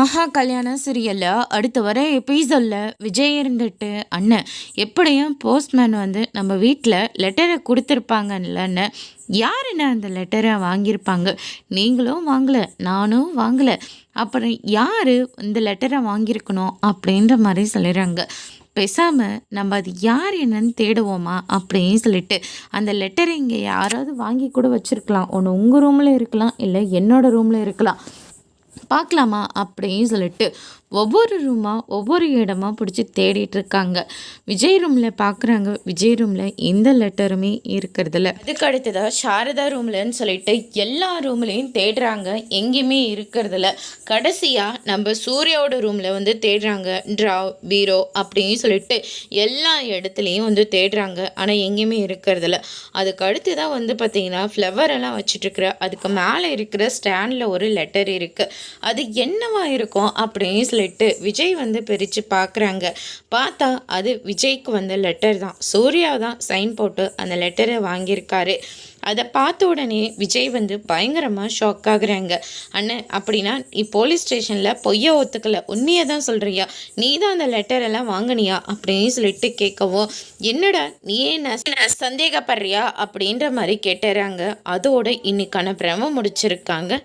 ஆஹா கல்யாணம் சீரியல்ல. அடுத்து வர எபிசோடில் விஜய் இருந்துட்டு அண்ணன். எப்படியும் போஸ்ட்மேன் வந்து நம்ம வீட்டில் லெட்டரை கொடுத்துருப்பாங்கல்லன்னு யார் என்ன அந்த லெட்டரை வாங்கியிருப்பாங்க? நீங்களும் வாங்கலை நானும் வாங்கலை. அப்புறம் யார் இந்த லெட்டரை வாங்கியிருக்கணும் அப்படின்ற மாதிரி சொல்லிடுறாங்க. பேசாமல் நம்ம அது யார் என்னன்னு தேடுவோமா அப்படின்னு சொல்லிட்டு அந்த லெட்டரை இங்கே யாராவது வாங்கி கூட வச்சுருக்கலாம். ஒன்று உங்கள் ரூமில் இருக்கலாம் இல்லை என்னோடய ரூமில் இருக்கலாம். பார்க்கலாமா அப்படின்னு சொல்லிட்டு ஒவ்வொரு ரூமாக ஒவ்வொரு இடமா பிடிச்சி தேடிட்டு இருக்காங்க. விஜய் ரூமில் பார்க்குறாங்க விஜய் ரூமில் எந்த லெட்டருமே இருக்கிறதில்ல. அதுக்கு அடுத்ததாக சாரதா ரூம்லன்னு சொல்லிட்டு எல்லா ரூம்லேயும் தேடுறாங்க. எங்கேயுமே இருக்கிறதில்ல. கடைசியாக நம்ம சூர்யாவோட ரூமில் வந்து தேடுறாங்க. ட்ரா பீரோ அப்படின்னு சொல்லிட்டு எல்லா இடத்துலையும் வந்து தேடுறாங்க. ஆனால் எங்கேயுமே இருக்கிறதில்ல. அதுக்கு அடுத்து தான் வந்து பார்த்திங்கன்னா ஃப்ளவர் எல்லாம் வச்சுட்ருக்குற அதுக்கு மேலே இருக்கிற ஸ்டாண்டில் ஒரு லெட்டர் இருக்குது அது என்னவா இருக்கும் அப்படின்னு சொல்லிட்டு விஜய் வந்து பிரித்து பார்க்குறாங்க பார்த்தா அது விஜய்க்கு வந்த லெட்டர் தான். சூர்யா தான் சைன் போட்டு அந்த லெட்டரை வாங்கியிருக்காரு. அதை பார்த்த உடனே விஜய் வந்து பயங்கரமாக ஷாக் ஆகுறாங்க. அண்ணன் அப்படின்னா நீ போலீஸ் ஸ்டேஷனில் பொய்ய ஒத்துக்கல. உண்மையை தான் சொல்கிறியா நீ தான் அந்த லெட்டரெல்லாம் வாங்கினியா? அப்படின்னு சொல்லிட்டு கேட்கவும் என்னடா நீ என்ன சந்தேகப்படுறியா? அப்படின்ற மாதிரி கேட்டுறாங்க. அதோட இன்னைக்கான பிரம முடிச்சிருக்காங்க.